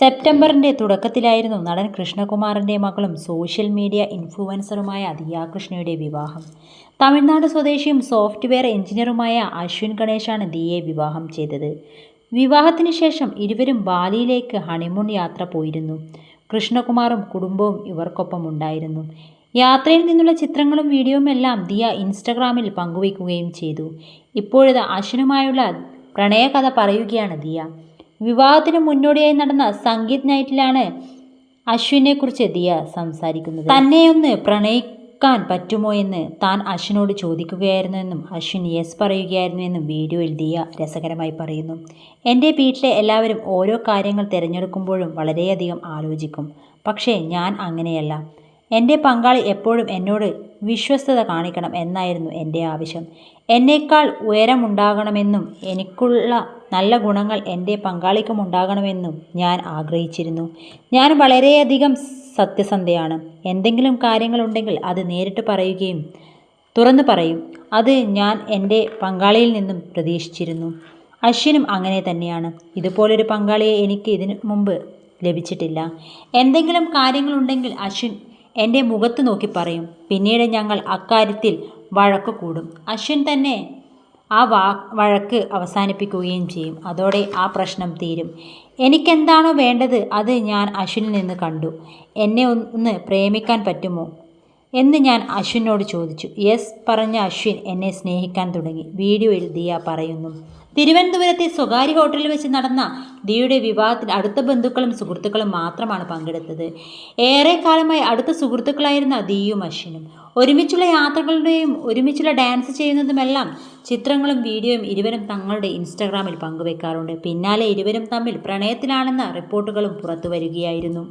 സെപ്റ്റംബറിന്റെ തുടക്കത്തിലായിരുന്നു നടൻ കൃഷ്ണകുമാറിന്റെ മകളും social media ഇൻഫ്ലുവൻസറുമായ Diya കൃഷ്ണയുടെ വിവാഹം. തമിഴ്നാട് സ്വദേശിയും സോഫ്റ്റ്വെയർ എഞ്ചിനീയറുമായ അശ്വിൻ ഗണേശാണ് ദിയെ വിവാഹം ചെയ്തത്. വിവാഹത്തിന് ശേഷം ഇരുവരും ബാലിയിലേക്ക് ഹണിമൂൺ യാത്ര പോയിരുന്നു. കൃഷ്ണകുമാറും കുടുംബവും ഇവർക്കൊപ്പം ഉണ്ടായിരുന്നു. യാത്രയിൽ നിന്നുള്ള ചിത്രങ്ങളും വീഡിയോയുമെല്ലാം ദിയ ഇൻസ്റ്റഗ്രാമിൽ പങ്കുവയ്ക്കുകയും ചെയ്തു. ഇപ്പോഴത് അശ്വിനുമായുള്ള പ്രണയകഥ പറയുകയാണ് ദിയ. വിവാഹത്തിന് മുന്നോടിയായി നടന്ന സംഗീത് നൈറ്റിലാണ് അശ്വിനെക്കുറിച്ച് ദിയ സംസാരിക്കുന്നത്. തന്നെയൊന്ന് പ്രണയിക്കാൻ പറ്റുമോ എന്ന് താൻ അശ്വിനോട് ചോദിക്കുകയായിരുന്നു എന്നും അശ്വിൻ യെസ് പറയുകയായിരുന്നു എന്നും വീഡിയോയിൽ ദിയ രസകരമായി പറയുന്നു. എന്റെ വീട്ടിലെ എല്ലാവരും ഓരോ കാര്യങ്ങൾ തിരഞ്ഞെടുക്കുമ്പോഴും വളരെയധികം ആലോചിക്കും. പക്ഷേ ഞാൻ അങ്ങനെയല്ല. എന്റെ പങ്കാളി എപ്പോഴും എന്നോട് വിശ്വസ്തത കാണിക്കണം എന്നായിരുന്നു എന്റെ ആവശ്യം. എന്നേക്കാൾ ഉയരമുണ്ടാകണമെന്നും എനിക്കുള്ള നല്ല ഗുണങ്ങൾ എന്റെ പങ്കാളിക്കും ഉണ്ടാകണമെന്നും ഞാൻ ആഗ്രഹിച്ചിരുന്നു. ഞാൻ വളരെയധികം സത്യസന്ധയാണ്. എന്തെങ്കിലും കാര്യങ്ങളുണ്ടെങ്കിൽ അത് നേരിട്ട് പറയുകയും തുറന്നു പറയും. അത് ഞാൻ എന്റെ പങ്കാളിയിൽ നിന്നും പ്രതീക്ഷിച്ചിരുന്നു. അശ്വിനും അങ്ങനെ തന്നെയാണ്. ഇതുപോലൊരു പങ്കാളിയെ എനിക്ക് ഇതിനു മുമ്പ് ലഭിച്ചിട്ടില്ല. എന്തെങ്കിലും കാര്യങ്ങളുണ്ടെങ്കിൽ അശ്വിൻ എന്റെ മുഖത്ത് നോക്കി പറയും. പിന്നീട് ഞങ്ങൾ അക്കാര്യത്തിൽ വഴക്ക് കൂടും. അശ്വിൻ തന്നെ ആ വാ വഴക്ക് അവസാനിപ്പിക്കുകയും ചെയ്യും. അതോടെ ആ പ്രശ്നം തീരും. എനിക്കെന്താണോ വേണ്ടത് അത് ഞാൻ അശ്വിനിൽ നിന്ന് കണ്ടു. എന്നെ ഒന്ന് പ്രേമിക്കാൻ പറ്റുമോ? എന്ന് ഞാൻ അശ്വിനോട് ചോദിച്ചു. യെസ് പറഞ്ഞ അശ്വിൻ എന്നെ സ്നേഹിക്കാൻ തുടങ്ങി. വീഡിയോയിൽ ദിയ പറയുന്നു. തിരുവനന്തപുരത്തെ സ്വകാര്യ ഹോട്ടലിൽ വെച്ച് നടന്ന ദിയുടെ വിവാഹത്തിൽ അടുത്ത ബന്ധുക്കളും സുഹൃത്തുക്കളും മാത്രമാണ് പങ്കെടുത്തത്. ഏറെക്കാലമായി അടുത്ത സുഹൃത്തുക്കളായിരുന്ന ദിയും അശ്വിനും. ഒരുമിച്ചുള്ള യാത്രകളുടെയും ഒരുമിച്ചുള്ള ഡാൻസ് ചെയ്യുന്നതുമെല്ലാം ചിത്രങ്ങളും വീഡിയോയും ഇരുവരും തങ്ങളുടെ ഇൻസ്റ്റാഗ്രാമിൽ പങ്കുവെക്കാറുണ്ട്. പിന്നാലെ ഇരുവരും തമ്മിൽ പ്രണയത്തിലാണെന്ന റിപ്പോർട്ടുകളും പുറത്തു വരികയായിരുന്നു.